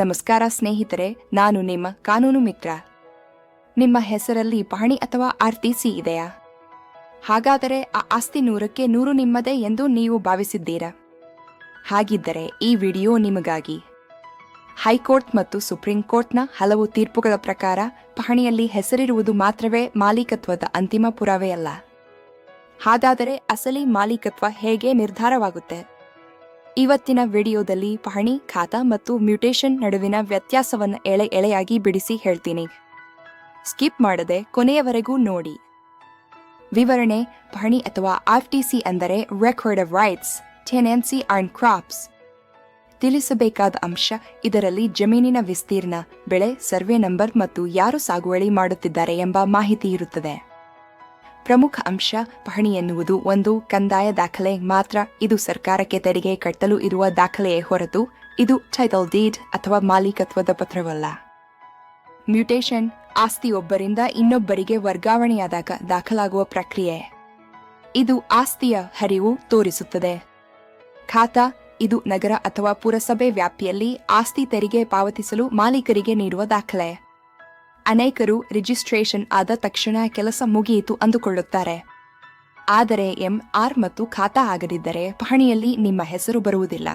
ನಮಸ್ಕಾರ ಸ್ನೇಹಿತರೆ, ನಾನು ನಿಮ್ಮ ಕಾನೂನು ಮಿತ್ರ. ನಿಮ್ಮ ಹೆಸರಲ್ಲಿ ಪಹಣಿ ಅಥವಾ ಆರ್ಟಿಸಿ ಇದೆಯಾ? ಹಾಗಾದರೆ ಆ ಆಸ್ತಿ ನೂರಕ್ಕೆ ನೂರು ನಿಮ್ಮದೇ ಎಂದು ನೀವು ಭಾವಿಸಿದ್ದೀರಾ? ಹಾಗಿದ್ದರೆ ಈ ವಿಡಿಯೋ ನಿಮಗಾಗಿ. ಹೈಕೋರ್ಟ್ ಮತ್ತು ಸುಪ್ರೀಂ ಕೋರ್ಟ್ನ ಹಲವು ತೀರ್ಪುಗಳ ಪ್ರಕಾರ ಪಹಣಿಯಲ್ಲಿ ಹೆಸರಿರುವುದು ಮಾತ್ರವೇ ಮಾಲೀಕತ್ವದ ಅಂತಿಮ ಪುರಾವೆಯಲ್ಲ. ಹಾಗಾದರೆ ಅಸಲಿ ಮಾಲೀಕತ್ವ ಹೇಗೆ ನಿರ್ಧಾರವಾಗುತ್ತೆ? ಇವತ್ತಿನ ವಿಡಿಯೋದಲ್ಲಿ ಪಹಣಿ, ಖಾತಾ ಮತ್ತು ಮ್ಯೂಟೇಷನ್ ನಡುವಿನ ವ್ಯತ್ಯಾಸವನ್ನು ಎಳೆ ಎಳೆಯಾಗಿ ಬಿಡಿಸಿ ಹೇಳ್ತೀನಿ. ಸ್ಕಿಪ್ ಮಾಡದೆ ಕೊನೆಯವರೆಗೂ ನೋಡಿ. ವಿವರಣೆ, ಪಹಣಿ ಅಥವಾ ಆರ್ಟಿಸಿ ಅಂದರೆ record of rights tenancy and crops ತಿಳಿಸಬೇಕಾದ ಅಂಶ, ಇದರಲ್ಲಿ ಜಮೀನಿನ ವಿಸ್ತೀರ್ಣ, ಬೆಳೆ, ಸರ್ವೆ ನಂಬರ್ ಮತ್ತು ಯಾರು ಸಾಗುವಳಿ ಮಾಡುತ್ತಿದ್ದಾರೆ ಎಂಬ ಮಾಹಿತಿ ಇರುತ್ತದೆ. ಪ್ರಮುಖ ಅಂಶ ಪಹಣಿ ಎನ್ನುವುದು ಒಂದು ಕಂದಾಯ ದಾಖಲೆ. ಮಾತ್ರ ಇದು ಸರ್ಕಾರಕ್ಕೆ ತೆರಿಗೆ ಕಟ್ಟಲು ಇರುವ ದಾಖಲೆಯೇ ಹೊರತು ಇದು ಟೈಟಲ್ ಡೀಡ್ ಅಥವಾ ಮಾಲೀಕತ್ವದ ಪತ್ರವಲ್ಲ. ಮ್ಯೂಟೇಷನ್ ಆಸ್ತಿ ಒಬ್ಬರಿಂದ ಇನ್ನೊಬ್ಬರಿಗೆ ವರ್ಗಾವಣೆಯಾದಾಗ ದಾಖಲಾಗುವ ಪ್ರಕ್ರಿಯೆ. ಇದು ಆಸ್ತಿಯ ಹರಿವು ತೋರಿಸುತ್ತದೆ. ಖಾತಾ ಇದು ನಗರ ಅಥವಾ ಪುರಸಭೆ ವ್ಯಾಪ್ತಿಯಲ್ಲಿ ಆಸ್ತಿ ತೆರಿಗೆ ಪಾವತಿಸಲು ಮಾಲೀಕರಿಗೆ ನೀಡುವ ದಾಖಲೆ. ಅನೇಕರು ರಿಜಿಸ್ಟ್ರೇಷನ್ ಆದ ತಕ್ಷಣ ಕೆಲಸ ಮುಗಿಯಿತು ಅಂದುಕೊಳ್ಳುತ್ತಾರೆ. ಆದರೆ ಎಂಆರ್ ಮತ್ತು ಖಾತಾ ಆಗದಿದ್ದರೆ ಪಹಣಿಯಲ್ಲಿ ನಿಮ್ಮ ಹೆಸರು ಬರುವುದಿಲ್ಲ.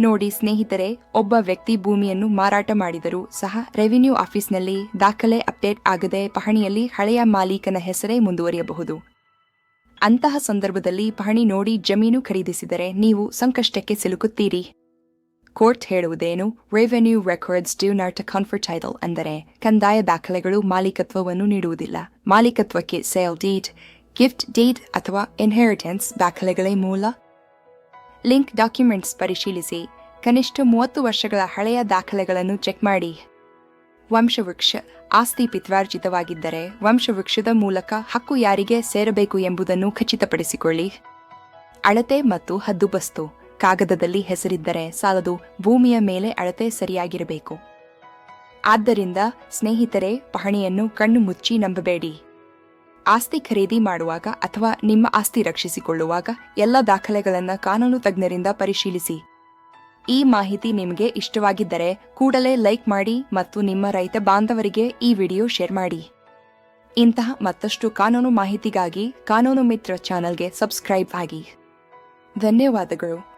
ನೋಡಿ ಸ್ನೇಹಿತರೆ, ಒಬ್ಬ ವ್ಯಕ್ತಿ ಭೂಮಿಯನ್ನು ಮಾರಾಟ ಮಾಡಿದರೂ ಸಹ ರೆವಿನ್ಯೂ ಆಫೀಸ್ನಲ್ಲಿ ದಾಖಲೆ ಅಪ್ಡೇಟ್ ಆಗದೆ ಪಹಣಿಯಲ್ಲಿ ಹಳೆಯ ಮಾಲೀಕನ ಹೆಸರೇ ಮುಂದುವರಿಯಬಹುದು. ಅಂತಹ ಸಂದರ್ಭದಲ್ಲಿ ಪಹಣಿ ನೋಡಿ ಜಮೀನು ಖರೀದಿಸಿದರೆ ನೀವು ಸಂಕಷ್ಟಕ್ಕೆ ಸಿಲುಕುತ್ತೀರಿ. Court ಹೇಳುವುದೇನು? Revenue records do a confer title ಅಂದರೆ ಕಂದಾಯ ದಾಖಲೆಗಳು ಮಾಲೀಕತ್ವವನ್ನು ನೀಡುವುದಿಲ್ಲ. ಮಾಲೀಕತ್ವಕ್ಕೆ ಸೇಲ್ ಡೀಡ್ ಗಿಫ್ಟ್ ಡೀಟ್ ಅಥವಾ ಇನ್ಹೆರಿಟೆನ್ಸ್ ದಾಖಲೆಗಳೇ ಮೂಲ. ಲಿಂಕ್ ಡಾಕ್ಯುಮೆಂಟ್ಸ್ ಪರಿಶೀಲಿಸಿ. ಕನಿಷ್ಠ ಮೂವತ್ತು ವರ್ಷಗಳ ಹಳೆಯ ದಾಖಲೆಗಳನ್ನು ಚೆಕ್ ಮಾಡಿ. ವಂಶವೃಕ್ಷ ಆಸ್ತಿ ಪಿತ್ವಾರ್ಜಿತವಾಗಿದ್ದರೆ ವಂಶವೃಕ್ಷದ ಮೂಲಕ ಹಕ್ಕು ಯಾರಿಗೆ ಸೇರಬೇಕು ಎಂಬುದನ್ನು ಖಚಿತಪಡಿಸಿಕೊಳ್ಳಿ. ಅಳತೆ ಮತ್ತು ಹದ್ದುಬಸ್ತು. ಕಾಗದದಲ್ಲಿ ಹೆಸರಿದ್ದರೆ ಸಾಲದು ಭೂಮಿಯ ಮೇಲೆ ಅಳತೆ ಸರಿಯಾಗಿರಬೇಕು. ಆದ್ದರಿಂದ, ಸ್ನೇಹಿತರೆ, ಪಹಣಿಯನ್ನು ಕಣ್ಣು ಮುಚ್ಚಿ ನಂಬಬೇಡಿ. ಆಸ್ತಿ ಖರೀದಿ ಮಾಡುವಾಗ ಅಥವಾ ನಿಮ್ಮ ಆಸ್ತಿ ರಕ್ಷಿಸಿಕೊಳ್ಳುವಾಗ ಎಲ್ಲ ದಾಖಲೆಗಳನ್ನು ಕಾನೂನು ತಜ್ಞರಿಂದ ಪರಿಶೀಲಿಸಿ. ಈ ಮಾಹಿತಿ ನಿಮಗೆ ಇಷ್ಟವಾಗಿದ್ದರೆ ಕೂಡಲೇ ಲೈಕ್ ಮಾಡಿ ಮತ್ತು ನಿಮ್ಮ ರೈತ ಬಾಂಧವರಿಗೆ ಈ ವಿಡಿಯೋ ಶೇರ್ ಮಾಡಿ. ಇಂತಹ ಮತ್ತಷ್ಟು ಕಾನೂನು ಮಾಹಿತಿಗಾಗಿ ಕಾನೂನು ಮಿತ್ರ ಚಾನಲ್ಗೆ ಸಬ್ಸ್ಕ್ರೈಬ್ ಆಗಿ. ಧನ್ಯವಾದಗಳು.